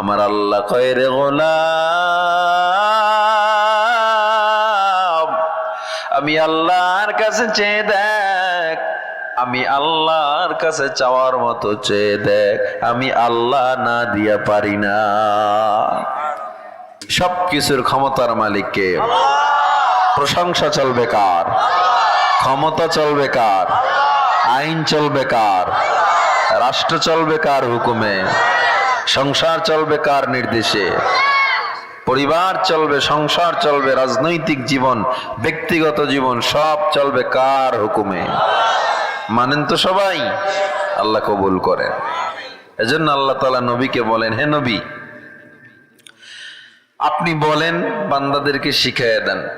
আমার আল্লাহ কয় রে গোলাম, আমি আল্লাহর কাছে চেয়ে দেখ, আমি আল্লাহর কাছে চাওয়ার মতো চেয়ে দেখ, আমি আল্লাহ না দিয়া পারি না। সব কিছুর ক্ষমতার মালিককে প্রশংসা চলবে কার? ক্ষমতা চলবে কার? আইন চলবে কার? রাষ্ট্র চলবে কার হুকুমে? সংসার চলবে কার নির্দেশে? পরিবার চলবে, সংসার চলবে, রাজনৈতিক জীবন, ব্যক্তিগত জীবন, সব চলবে কার হুকুমে? মানেন তো সবাই, আল্লাহ কবুল করেন। এজন্য আল্লাহ তালা নবীকে বলেন, হে নবী, আপনি বলেন, বান্দাদেরকে শিখাইয়া দেন।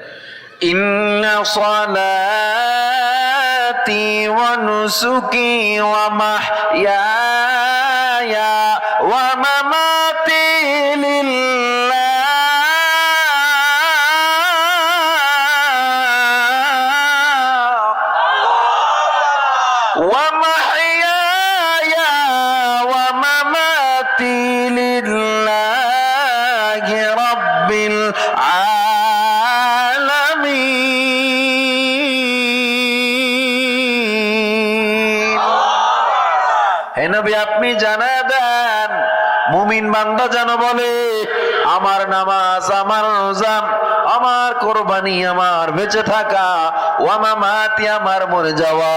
ইন্না সালাতি ওয়া নুসুকি ওয়া মামাতি লিল্লাহ ومحياي ومماتي لله رب العالمين হে নবী আপনি জানা দেন মুমিন বান্দা যেন বলে, আমার নামাজ, আমার রোজা, আমার কোরবানি, আমার বেঁচে থাকা ওয়ামামাতি আমার মরে যাওয়া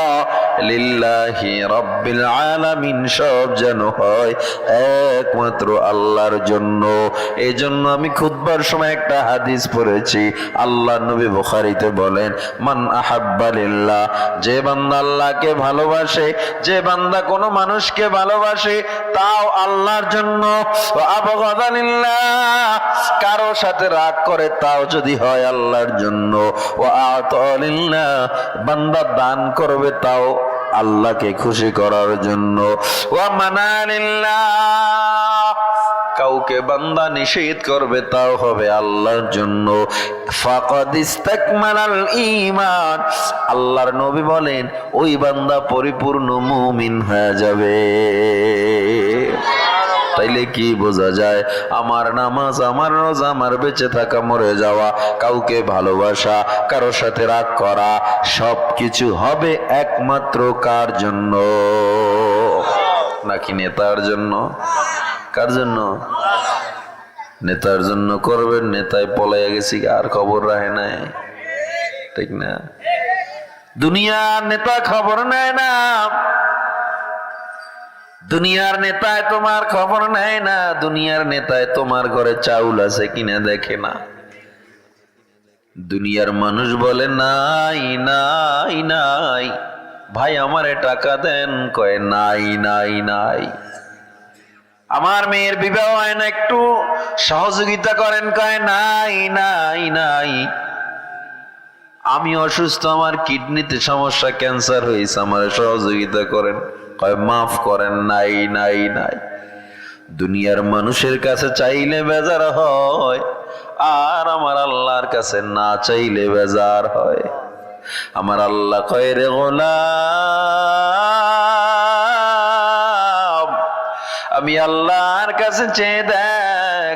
লিল্লাহি রাব্বিল আলামিন সব যেন হয় একমাত্র আল্লাহর জন্য। এই জন্য আমি খুতবার সময় একটা হাদিস পড়েছি আল্লাহ নবী বুখারীতে বলেন, মান আহাব্বা লিল্লাহ যে বান্দা আল্লাহকে ভালোবাসে, যে বান্দা কোনো মানুষকে ভালোবাসে, তাও আল্লাহর জন্য। আবগাদা লিল্লাহ, কারও সাথে রাগ করে তাও যদি হয় আল্লাহর জন্য। ও আতলিল্লাহ বান্দা দান করবে তাও আল্লাহকে খুশি করার জন্য। ওয়া মানালিল্লাহ কাউকে বান্দা নিষেধ করবে, তাও হবে আল্লাহর জন্য। ইমান আল্লাহর নবী বলেন, ওই বান্দা পরিপূর্ণ মুমিন হয়ে যাবে। তাইলে কি বোঝা যায়? আমার নামাজ, আমার রোজা, আমার বেঁচে থাকা, মরে যাওয়া, কাউকে ভালোবাসা, কারোর সাথে রাগ করা সব কিছু হবে একমাত্র কার জন্য? নাকি নেতার জন্য? কার জন্য? নেতার জন্য করবেন, নেতায় পলাইয়া গেছি, আর খবর রাখে নাই। ঠিক না? দুনিয়ার নেতা খবর নেয় না। দুনিয়ার নেতায় তোমার খবর নেয় না, দুনিয়ার নেতায় তোমার ঘরে চাউল আছে কিনা দেখে না। দুনিয়ার মানুষ বলে, নাই নাই নাই, ভাই আমারে টাকা দেন। কয়, নাই নাই নাই। আমার মেয়ের বিবাহ হয় না একটু সহযোগিতা করেন, কয়, নাই নাই নাই। আমি অসুস্থ, আমার কিডনিতে সমস্যা, ক্যান্সার হয়েছে, আমার সহযোগিতা করেন। কয়, মাফ করেন, নাই নাই নাই। দুনিয়ার মানুষের কাছে চাইলে বেজার হয়, আর আমার আল্লাহর কাছে না চাইলে বেজার হয়। আমার আল্লাহ কয়, রে গোলাম, আমি আল্লাহর কাছে চেয়ে দেখ,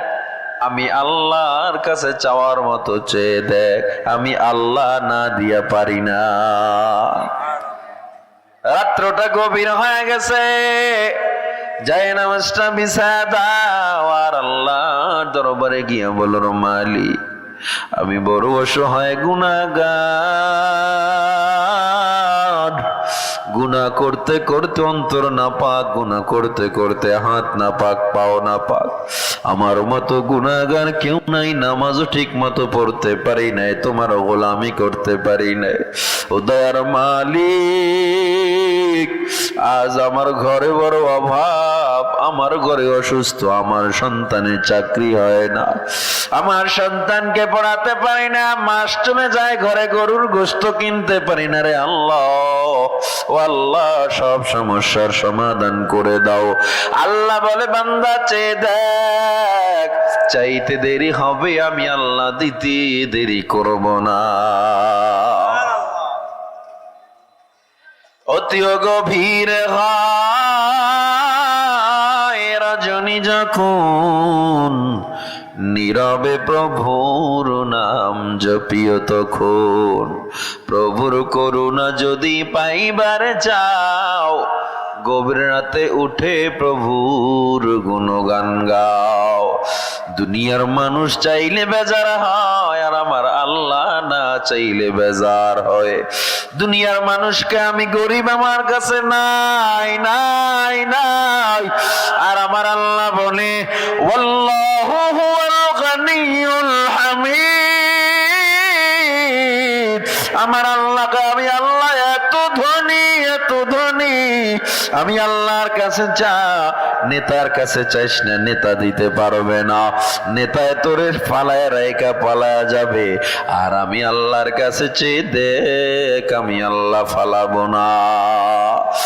আমি আল্লাহর কাছে চাওয়ার মতো চেয়ে দেখ, আমি আল্লাহ না দিয়া পারি না। রাত্রটা গভীর হয়ে গেছে। যাই নামাজটা বিছা দাও, আর আল্লাহর দরবারে গিয়ে বলো মালি, আমি বড় অসহায় গুণাগার গুণা করতে করতে অন্তর না পাক গুণা করতে করতে হাত না পাক পাও না পাক আমার মতো গুণাগার কেউ নাই নামাজও ঠিক মতো পড়তে পারি নাই তোমার গোলামি করতে পারি নাই। ও দয়ার মালিক, আজ আমার ঘরে বড় অভাব। আমার ঘরে অসুস্থ, আমার সন্তানের চাকরি হয় না। আমার সন্তানকে পড়াতে পারি না মাস চলে যায় ঘরে গরুর গোস্ত কিনতে পারি না রে আল্লাহ। আল্লাহ, সব সমস্যার সমাধান করে দাও। আল্লাহ বলে, বান্দা, চেয়ে দেখ, চাইতে দেরি হবে, আমি আল্লাহ দিতে দেরি করব না। অতি গভীর হয় জানি যখন নীরবে প্রভুর নাম জপিও তখন, প্রভুর করুণা যদি পাইবার চাও, গভীর রাতে উঠে প্রভুর গুণগান গাও। দুনিয়ার মানুষ চাইলে বেজার হয় আর আমার আল্লাহ চাইলে বেজার হয়। দুনিয়ার মানুষকে আমি গরিব আমার কাছে নাই নাই নাই। আর আমার আল্লাহ বলে, ওয়াল্লাহু হুয়াল আমার আমি আল্লাহর কাছে চা নেতার কাছে চাইস না, নেতা দিতে পারবে না। নেতায় তোরে পালায় রায়কা পালা যাবে। আর আমি আল্লাহর কাছে চেয়ে দেখ আমি আল্লাহ ফালাবো না।